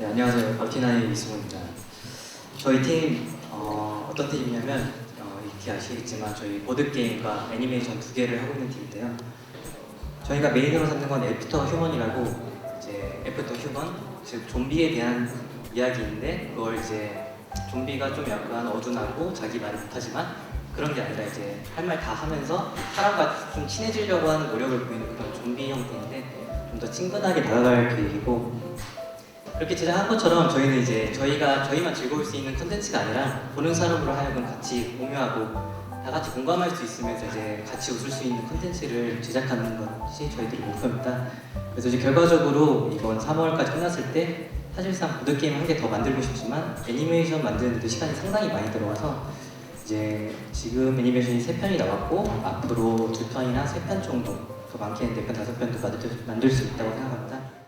네, 안녕하세요. 버티나의 이승우입니다. 저희 팀 어, 어떤 팀이냐면 어, 익히 아시겠지만 저희 보드 게임과 애니메이션 두 개를 하고 있는 팀인데요. 저희가 메인으로 삼는 건 애프터 휴먼이라고 이제 애프터 휴먼 즉 좀비에 대한 이야기인데 그걸 이제 좀비가 좀 약간 어둔하고 자기 말을 못하지만 그런 게 아니라 이제 할 말 다 하면서 사람과 좀 친해지려고 하는 노력을 보이는 그런 좀비 형태인데 좀 더 친근하게 다가갈 계획이고 그렇게 제작한 것처럼 저희는 이제 저희가 저희만 즐거울 수 있는 컨텐츠가 아니라 보는 사람으로 하여금 같이 공유하고 다 같이 공감할 수 있으면서 이제 같이 웃을 수 있는 컨텐츠를 제작하는 것이 저희들의 목표입니다. 그래서 이제 결과적으로 이번 3월까지 끝났을 때 사실상 보드 게임 한 개 더 만들고 싶지만 애니메이션 만드는데도 시간이 상당히 많이 들어와서 이제 지금 애니메이션이 세 편이 나왔고 앞으로 두 편이나 세편 정도 더 많게는 네편 다섯 편도 만들, 만들 수 있다고 생각합니다.